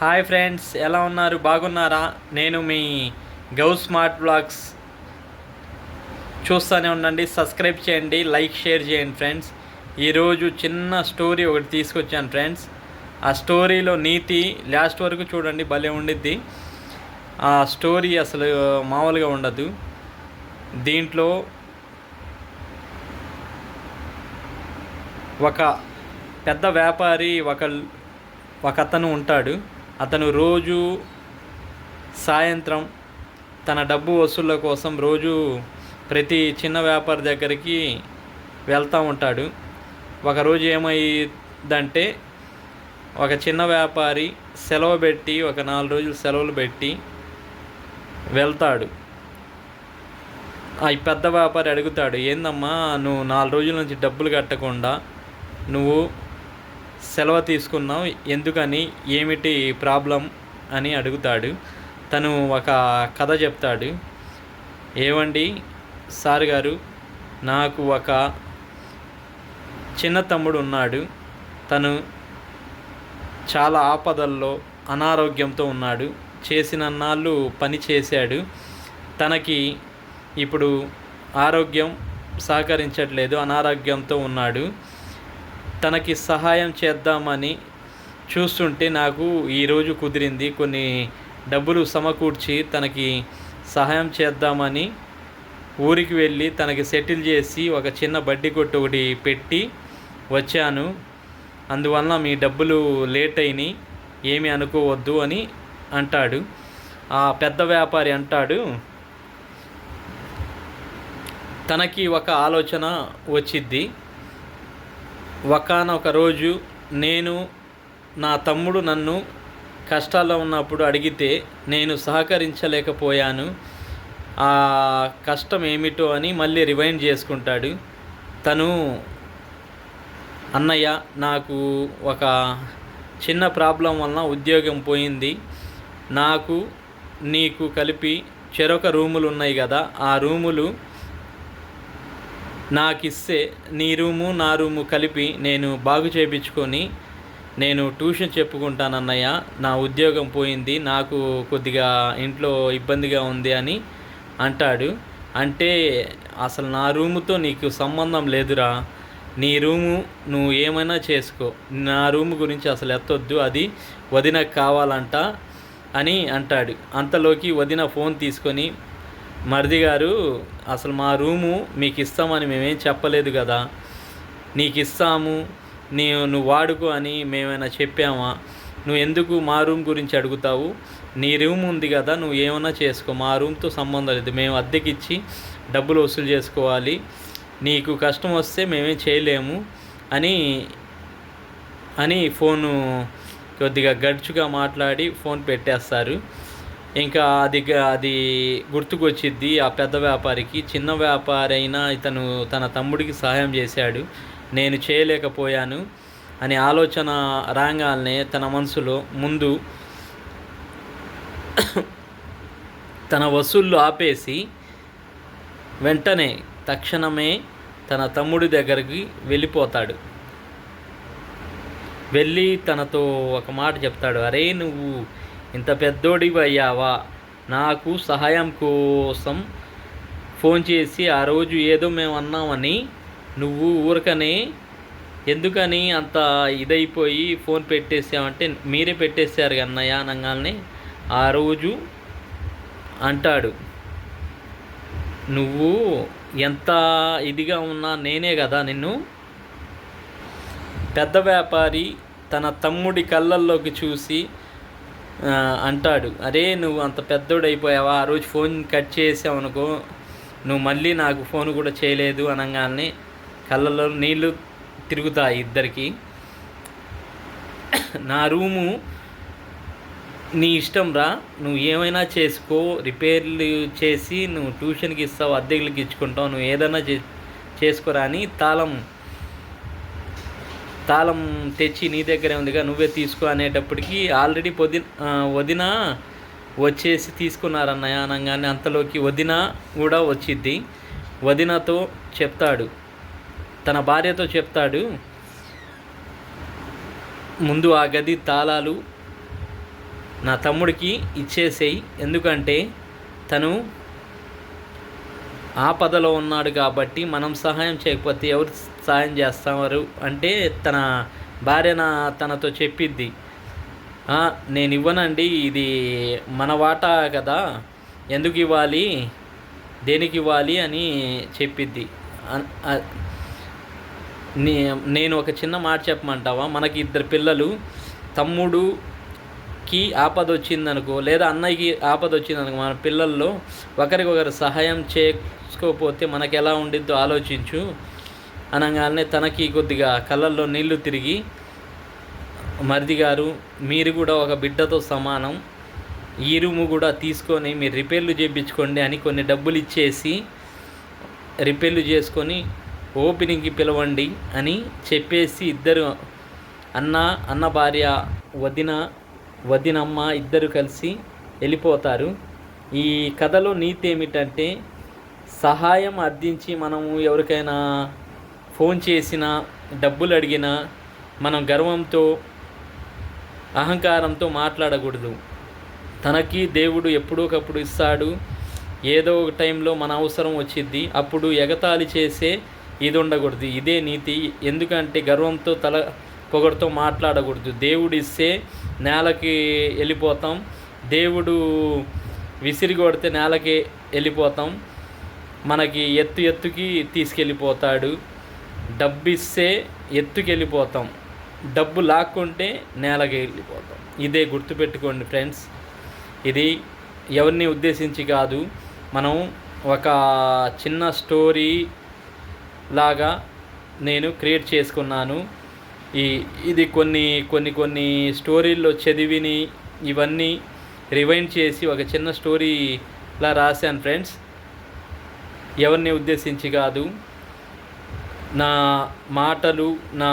Hi friends ఎలా ఉన్నారు? బాగున్నారా? నేను మీ గౌ స్మార్ట్ బ్లాగ్స్ చూస్తూనే ఉండండి. సబ్స్క్రైబ్ చేయండి లైక్ షేర్ చేయండి ఫ్రెండ్స్. ఈరోజు చిన్న స్టోరీ ఒకటి తీసుకొచ్చాను ఫ్రెండ్స్. ఆ స్టోరీలో నీతి లాస్ట్ వరకు చూడండి భలే ఉండిద్ది. ఆ స్టోరీ అసలు మామూలుగా ఉండదు. దీంట్లో ఒక పెద్ద వ్యాపారి ఒక ఒక అతను ఉంటాడు. అతను రోజు సాయంత్రం తన డబ్బు వసూళ్ళ కోసం రోజు ప్రతి చిన్న వ్యాపారి దగ్గరికి వెళ్తూ ఉంటాడు. ఒకరోజు ఏమైందంటే ఒక చిన్న వ్యాపారి సెలవు పెట్టి ఒక నాలుగు రోజులు సెలవులు పెట్టి వెళ్తాడు. ఆ ఈ పెద్ద వ్యాపారి అడుగుతాడు ఏందమ్మా నువ్వు నాలుగు రోజుల నుంచి డబ్బులు కట్టకుండా నువ్వు సెలవు తీసుకున్నావు ఎందుకని? ఏమిటి ప్రాబ్లం? అని అడుగుతాడు. తను ఒక కథ చెప్తాడు. ఏవండి? సార్ గారు నాకు ఒక చిన్న తమ్ముడు ఉన్నాడు. తను చాలా ఆపదల్లో అనారోగ్యంతో ఉన్నాడు. చేసిన నాళ్ళు పని చేశాడు. తనకి ఇప్పుడు ఆరోగ్యం సహకరించట్లేదు. అనారోగ్యంతో ఉన్నాడు. తనకి సహాయం చేద్దామని చూస్తుంటే నాకు ఈరోజు కుదిరింది. కొన్ని డబ్బులు సమకూర్చి తనకి సహాయం చేద్దామని ఊరికి వెళ్ళి తనకి సెటిల్ చేసి ఒక చిన్న బడ్డీ కొట్టు ఒకటి పెట్టి వచ్చాను. అందువలన మీ డబ్బులు లేట్ అయినాయి. ఏమి అనుకోవద్దు అని అంటాడు. ఆ పెద్ద వ్యాపారి అంటాడు తనకి ఒక ఆలోచన వచ్చిద్ది. ఒకనొక రోజు నేను నా తమ్ముడు నన్ను కష్టాల్లో ఉన్నప్పుడు అడిగితే నేను సహకరించలేకపోయాను. ఆ కష్టం ఏమిటో అని మళ్ళీ రివైండ్ చేసుకుంటాడు. తను అన్నయ్య నాకు ఒక చిన్న ప్రాబ్లం వలన ఉద్యోగం పోయింది. నాకు నీకు కలిపి చెరొక రూములు ఉన్నాయి కదా ఆ రూములు నాకు ఇస్తే నీ రూము నా రూము కలిపి నేను బాగు చేయించుకొని నేను ట్యూషన్ చెప్పుకుంటానన్నయ్య నా ఉద్యోగం పోయింది నాకు కొద్దిగా ఇంట్లో ఇబ్బందిగా ఉంది అని అంటాడు. అంటే అసలు నా రూముతో నీకు సంబంధం లేదురా. నీ రూము నువ్వు ఏమైనా చేసుకో. నా రూము గురించి అసలు ఎత్తొద్దు అది వదినకు కావాలంట అని అంటాడు. అంతలోకి వదిన ఫోన్ తీసుకొని మరిది గారు అసలు మా రూము మీకు ఇస్తామని మేమేం చెప్పలేదు కదా. నీకు ఇస్తాము నీ నువ్వు వాడుకో అని మేమైనా చెప్పామా? నువ్వు ఎందుకు మా రూమ్ గురించి అడుగుతావు? నీ రూమ్ ఉంది కదా నువ్వు ఏమైనా చేసుకో. మా రూమ్తో సంబంధం లేదు. మేము అద్దెకిచ్చి డబ్బులు వసూలు చేసుకోవాలి. నీకు కష్టం వస్తే మేమేం చేయలేము అని అని ఫోను కొద్దిగా గడుచుగా మాట్లాడి ఫోన్ పెట్టేస్తారు. ఇంకా అది అది గుర్తుకొచ్చిద్ది ఆ పెద్ద వ్యాపారికి. చిన్న వ్యాపారి అయినా ఇతను తన తమ్ముడికి సహాయం చేశాడు. నేను చేయలేకపోయాను అనే ఆలోచన రాగానే తన మనసులో ముందు తన వసూళ్ళు ఆపేసి వెంటనే తక్షణమే తన తమ్ముడి దగ్గరికి వెళ్ళిపోతాడు. వెళ్ళి తనతో ఒక మాట చెప్తాడు. అరే నువ్వు ఇంత పెద్దోడివి అయ్యావా నాకు సహాయం కోసం ఫోన్ చేసి ఆ రోజు ఏదో మేము అన్నామని నువ్వు ఊరకనే ఎందుకని అంత ఇదైపోయి ఫోన్ పెట్టేసామంటే మీరే పెట్టేశారు అన్నయ్య అనగానే ఆ రోజు అంటాడు నువ్వు ఎంత ఇదిగా ఉన్నా నేనే కదా నిన్ను. పెద్ద వ్యాపారి తన తమ్ముడి కళ్ళల్లోకి చూసి అంటాడు అరే నువ్వు అంత పెద్దోడైపోయావా? ఆ రోజు ఫోన్ కట్ చేసావు అనుకో నువ్వు మళ్ళీ నాకు ఫోన్ కూడా చేయలేదు అనగానే కళ్ళలో నీళ్ళు తిరుగుతాయి ఇద్దరికి. నా రూము నీ ఇష్టం రా నువ్వు ఏమైనా చేసుకో రిపేర్లు చేసి నువ్వు ట్యూషన్కి ఇస్తావు అద్దెకి ఇచ్చుకుంటావు నువ్వు ఏదైనా చే చేసుకోరా అని తాళం తాళం తెచ్చి నీ దగ్గరే ఉందిగా నువ్వే తీసుకో అనేటప్పటికి ఆల్రెడీ పొది వదిన వచ్చేసి తీసుకున్నారన్నయ్య అనగానే అంతలోకి వదిన కూడా వచ్చిద్ది. వదినతో చెప్తాడు. తన భార్యతో చెప్తాడు ముందు ఆ గది తాళాలు నా తమ్ముడికి ఇచ్చేసేయి. ఎందుకంటే తను ఆపదలో ఉన్నాడు కాబట్టి మనం సహాయం చేయకపోతే ఎవరు సహాయం చేస్తారు? అంటే తన భార్య తనతో చెప్పిద్ది నేను ఇవ్వనండి ఇది మన వాటా కదా ఎందుకు ఇవ్వాలి దేనికి ఇవ్వాలి? అని చెప్పిద్ది. నే- నేను ఒక చిన్న మాట చెప్పమంటావా? మనకి ఇద్దరు పిల్లలు తమ్ముడుకి ఆపద వచ్చిందనుకో లేదా అన్నయ్యకి ఆపద వచ్చిందనుకో మన పిల్లల్లో ఒకరికొకరు సహాయం చేసుకోకపోతే మనకు ఎలా ఉండిద్దో ఆలోచించు. అనగానే తనకి కొద్దిగా కళ్ళల్లో నీళ్ళు తిరిగి మరిది గారు మీరు కూడా ఒక బిడ్డతో సమానం. ఈ రూము కూడా తీసుకొని మీరు రిపేర్లు చేయించుకోండి అని కొన్ని డబ్బులు ఇచ్చేసి రిపేర్లు చేసుకొని ఓపెనింగ్కి పిలవండి అని చెప్పేసి ఇద్దరు అన్న అన్న భార్య వదిన వదినమ్మ ఇద్దరు కలిసి వెళ్ళిపోతారు. ఈ కథలో నీతి ఏమిటంటే సహాయం అర్థించి మనము ఎవరికైనా ఫోన్ చేసినా డబ్బులు అడిగినా మనం గర్వంతో అహంకారంతో మాట్లాడకూడదు. తనకి దేవుడు ఎప్పుడోకప్పుడు ఇస్తాడు. ఏదో ఒక టైంలో మన అవసరం వచ్చింది అప్పుడు ఎగతాళి చేసే ఇది ఉండకూడదు. ఇదే నీతి. ఎందుకంటే గర్వంతో తల పొగడుతో మాట్లాడకూడదు. దేవుడు ఇస్తే నేలకి వెళ్ళిపోతాం. దేవుడు విసిరి కొడితే నేలకి వెళ్ళిపోతాం. మనకి ఎత్తు ఎత్తుకి తీసుకెళ్ళిపోతాడు. డబ్బు ఇస్తే డబ్బు లాక్కుంటే నేలకి వెళ్ళిపోతాం ఇదే గుర్తుపెట్టుకోండి ఫ్రెండ్స్. ఇది ఎవరిని ఉద్దేశించి కాదు మనం ఒక చిన్న స్టోరీ లాగా నేను క్రియేట్ చేసుకున్నాను. ఈ ఇది కొన్ని కొన్ని కొన్ని స్టోరీల్లో చదివిని ఇవన్నీ రివైండ్ చేసి ఒక చిన్న స్టోరీలా రాశాను ఫ్రెండ్స్. ఎవరిని ఉద్దేశించి కాదు. నా మాటలు నా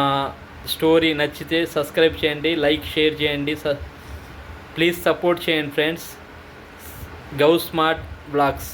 స్టోరీ నచ్చితే సబ్స్క్రైబ్ చేయండి లైక్ షేర్ చేయండి స ప్లీజ్ సపోర్ట్ చేయండి ఫ్రెండ్స్. గౌ స్మార్ట్ బ్లాగ్స్.